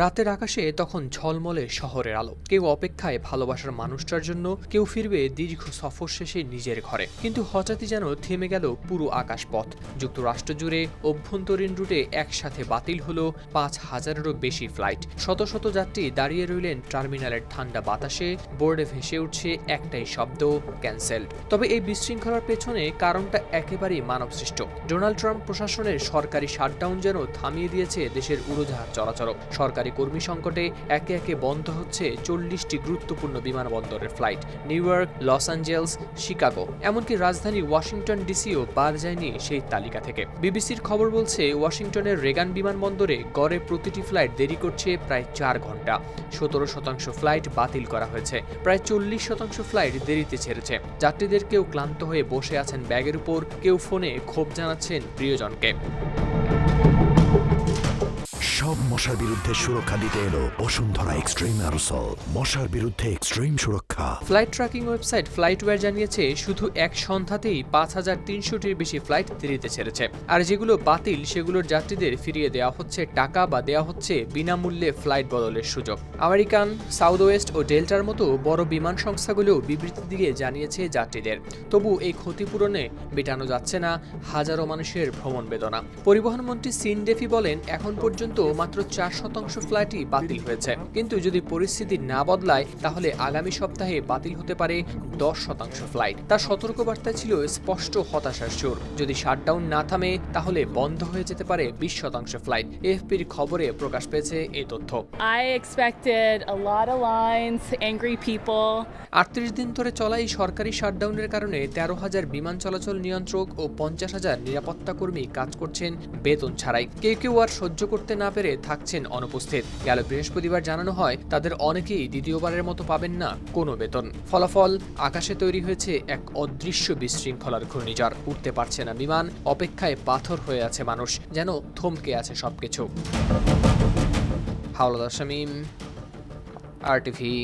রাতের আকাশে তখন ঝলমলে শহরের আলো। কেউ অপেক্ষায় ভালোবাসার মানুষটার জন্য, কেউ ফিরবে দীর্ঘ সফর শেষে নিজের ঘরে। কিন্তু হঠাৎই যেন থেমে গেল পুরো আকাশপথ। যুক্তরাষ্ট্র জুড়ে অভ্যন্তরীণ রুটে একসাথে বাতিল হলো পাঁচ হাজারেরও বেশি ফ্লাইট। শত শত যাত্রী দাঁড়িয়ে রইলেন টার্মিনালের ঠান্ডা বাতাসে। বোর্ডে ভেসে উঠছে একটাই শব্দ, ক্যান্সেলড। তবে এই বিশৃঙ্খলার পেছনে কারণটা একেবারেই মানবসৃষ্ট। ডোনাল্ড ট্রাম্প প্রশাসনের সরকারি শাটডাউন যেন থামিয়ে দিয়েছে দেশের উড়োজাহাজ চলাচল সরকারি কর্মী সংকটে একে একে বন্ধ হচ্ছে চল্লিশটি গুরুত্বপূর্ণ বিমানবন্দরের flight, New York, Los Angeles, Chicago. এমনকি রাজধানী ওয়াশিংটন ডিসিও বাদ যায়নি সেই তালিকা থেকে। বিবিসির খবর বলছে, ওয়াশিংটনের রেগান বিমানবন্দরে গড়ে প্রতিটি ফ্লাইট দেরি করছে প্রায় চার ঘণ্টা। সতেরো শতাংশ ফ্লাইট বাতিল করা হয়েছে। প্রায় চল্লিশ শতাংশ ফ্লাইট দেরিতে ছেড়েছে। যাত্রীদের কেউ ক্লান্ত হয়ে বসে আছেন ব্যাগের উপর, কেউ ফোনে ক্ষোভ জানাচ্ছেন প্রিয়জনকে। সব মশার বিরুদ্ধে সুরক্ষা দিতে এলো বসুন্ধরা এক্সট্রিম অ্যারোসল। মশার বিরুদ্ধে এক্সট্রিম সুরক্ষা। ফ্লাইট ট্র্যাকিং ওয়েবসাইট ফ্লাইটওয়্যার জানিয়েছে, শুধু এক সন্ধ্যাতেই পাঁচ হাজার তিনশোটির বেশি ফ্লাইট দেরিতে ছেড়েছে। আর যেগুলো বাতিল, সেগুলোর যাত্রীদের ফিরিয়ে দেওয়া হচ্ছে টাকা বা দেওয়া হচ্ছে বিনামূল্যে ফ্লাইট বদলের সুযোগ। আমেরিকান সাউথ ওয়েস্ট ও ডেল্টার মতো বড় বিমান সংস্থাগুলো বিবৃতি দিয়ে জানিয়েছে যাত্রীদের। তবু এই ক্ষতিপূরণে মেটানো যাচ্ছে না হাজারো মানুষের ভ্রমণ বেদনা। পরিবহন মন্ত্রী সিন ডেফি বলেন, এখন পর্যন্ত মাত্র চার শতাংশ ফ্লাইটই বাতিল হয়েছে। কিন্তু যদি পরিস্থিতি না বদলায় তাহলে আগামী সপ্তাহে বাতিল হতে পারে দশ শতাংশ ফ্লাইট। তার সতর্কবার্তায় ছিল স্পষ্ট হতাশার সুর। যদি শাটডাউন না থামে তাহলে বন্ধ হয়ে যেতে পারে বিশ শতাংশ ফ্লাইট। এফপির খবরে প্রকাশ পেয়েছে এই তথ্য। I expected a lot of lines, angry people. আটত্রিশ দিন ধরে চলা এই সরকারি শাটডাউনের কারণে তেরো হাজার বিমান চলাচল নিয়ন্ত্রক ও পঞ্চাশ হাজার নিরাপত্তা কর্মী কাজ করছেন বেতন ছাড়াই। কেউ কেউ আর সহ্য করতে না পেরে থাকছেন অনুপস্থিত। গেল বৃহস্পতিবার জানানো হয়, তাদের অনেকেই দ্বিতীয়বারের মতো পাবেন না কোনো বেতন। ফলাফল আকাশে তৈরি হয়েছে এক অদৃশ্য বিশৃঙ্খলার ঘূর্ণিঝড়। উঠতে পারছে না বিমান, অপেক্ষায় পাথর হয়ে আছে মানুষ, যেন থমকে আছে সবকিছু। Howlader Shamim, R TV.